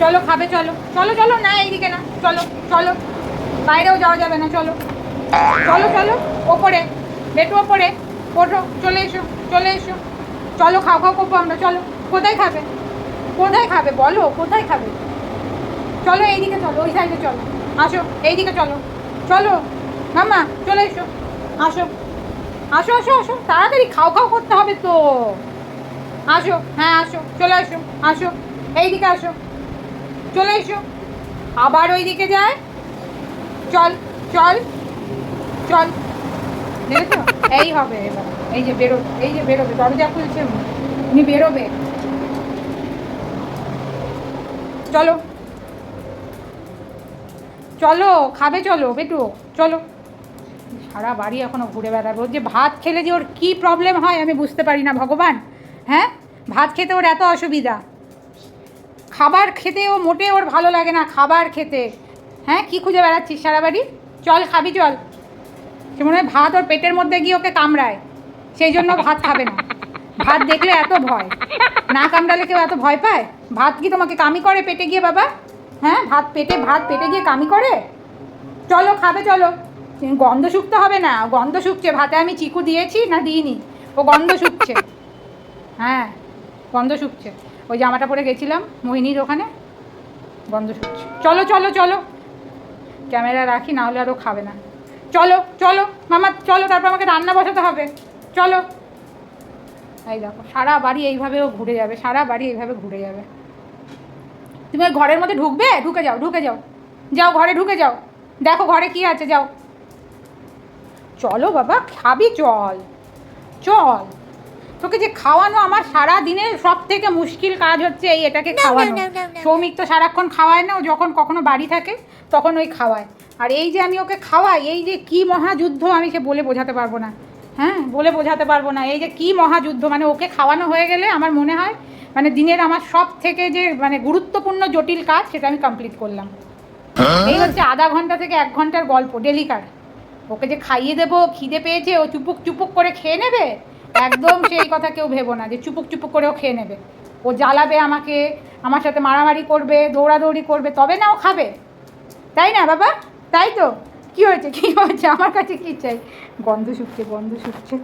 চলো, খাবে, চলো। চলো চলো, না, এইদিকে না। চলো চলো। বাইরেও যাওয়া যাবে না, চলো। চলো চলো, ওপরে। বেটু ওপরে। ওঠো, চলে এসো চলে এসো। চলো, খাও খাও করব আমরা, চলো। কোথায় খাবে? কোথায় খাবে? বলো, কোথায় খাবে? চলো, এইদিকে চলো, ওই সাইডে চলো। আসো, এইদিকে চলো। চলো মামা চলে এসো। আসো। আসো আসো আসো। তাড়াতাড়ি খাও খাও করতে হবে তো। আসো হ্যাঁ আসো, চলে আসো আসো। এইদিকে আসো। চলে এসো। আবার ওই দিকে যায়। চল চল চল। এই হবে এবার। এই যে বেরো, এই যে বেরোবে। দরজা খুলছে উনি। বেরোবে। চলো। চলো, খাবে চলো বেটু চলো। সারা বাড়ি এখনও ঘুরে বেড়াবো। যে ভাত খেলে যে ওর কী প্রবলেম হয় আমি বুঝতে পারি না, ভগবান। হ্যাঁ? ভাত খেতে ওর এত অসুবিধা। খাবার খেতে ও মোটে ওর ভালো লাগে না, খাবার খেতে। হ্যাঁ কি খুঁজে বেড়াচ্ছিস সারা বাড়ি চল, খাবি, চল। সে মনে হয় ভাত ওর পেটের মধ্যে গিয়ে ওকে কামড়ায়। সেই জন্য ভাত খাবে না। ভাত দেখলে এত ভয়। না কামড়ালে কেউ এত ভয় পায়? ভাত কি তোমাকে কামি করে পেটে গিয়ে, বাবা? হ্যাঁ ভাত পেটে ভাত পেটে গিয়ে কামি করে? চলো, খাবে, চলো। গন্ধ শুকতে হবে না। গন্ধ শুকছে। ভাতে আমি চিকু দিয়েছি না দিইনি? ও গন্ধ শুকছে। হ্যাঁ। গন্ধ শুকছে। ওই জামাটা পরে গেছিলাম, মোহিনীর ওখানে, গন্ধ শুকছে। চলো চলো চলো। ক্যামেরা রাখি, না হলে আরও খাবে না। চলো চলো, মামা, চলো, তারপর আমাকে রান্না বসাতে হবে। চলো। এই দেখো, সারা বাড়ি এইভাবেও ঘুরে যাবে, সারা বাড়ি এইভাবে ঘুরে যাবে। তুমি ঘরের মধ্যে ঢুকবে? ঢুকে যাও ঢুকে যাও। যাও, ঘরে ঢুকে যাও। দেখো ঘরে কি আছে, যাও। চলো বাবা, খাবি, চল। চল। তোকে যে খাওয়ানো আমার সারা দিনের সব থেকে মুশকিল কাজ হচ্ছে এই এটাকে খাওয়ানো. সৌমিক তো সারাক্ষণ খাওয়ায় না ও যখন কখনো বাড়ি থাকে তখন ওই খাওয়ায়। আর এই যে আমি ওকে খাওয়াই এই যে কি মহাযুদ্ধ আমি সে বলে বোঝাতে পারব না। হ্যাঁ বলে বোঝাতে পারব না। এই যে কি মহাযুদ্ধ মানে ওকে খাওয়ানো হয়ে গেলে আমার মনে হয় মানে দিনের আমার সব থেকে যে মানে গুরুত্বপূর্ণ জটিল কাজ সেটা আমি কমপ্লিট করলাম। এই হচ্ছে আধা ঘণ্টা থেকে এক ঘণ্টার গল্প ডেলিকার ওকে যে খাইয়ে দেবো খিদে পেয়েছে ও চুপুক চুপুক করে খেয়ে নেবে একদম সেই কথা কেউ ভেবো না, যে চুপুক চুপুক করেও খেয়ে নেবে। ও জ্বালাবে আমাকে, আমার সাথে মারামারি করবে, দৌড়াদৌড়ি করবে, তবে না ও খাবে। তাই না বাবা? তাই তো? কি হয়েছে? কি হয়েছে? আমার কাছে কি চাই? গন্ধ শুকছে গন্ধ শুকছে।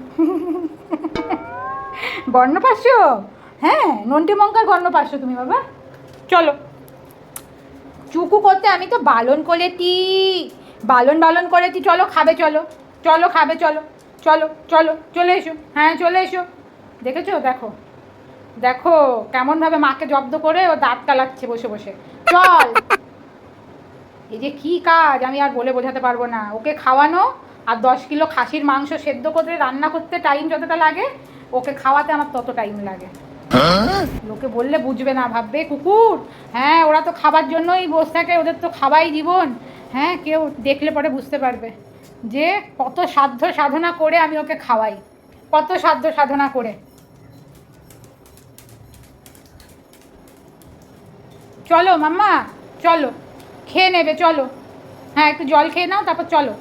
গর্ণ পাচ্ছ? হ্যাঁ নন্টি মঙ্কার গর্ণ পাচ্ছ তুমি বাবা। চলো। চুকু করতে আমি তো বালন করেছি বালন বালন করেছি, চলো, খাবে, চলো। চলো, খাবে, চলো। চলো চলো, চলে এসো। হ্যাঁ চলে এসো। দেখেছ? দেখো। দেখো, কেমনভাবে মাকে জব্দ করে ও দাঁত কালাচ্ছে বসে বসে। চল। এই যে কী কাজ, আমি আর বলে বোঝাতে পারব না। ওকে খাওয়ানো আর দশ কিলো খাসির মাংস সেদ্ধ করে রান্না করতে টাইম যতটা লাগে, ওকে খাওয়াতে আমার তত টাইম লাগে। লোকে বললে বুঝবে না, ভাববে, কুকুর হ্যাঁ ওরা তো খাবার জন্যই বসে থাকে, ওদের তো খাওয়াই জীবন। হ্যাঁ কেউ দেখলে পরে বুঝতে পারবে। যে কত সাধ্য সাধনা করে আমি ওকে খাওয়াই। কত সাধ্য সাধনা করে। চলো মাম্মা, চলো। খেয়ে নেবে, চলো। হ্যাঁ একটু জল খেয়ে নাও, তারপর চলো।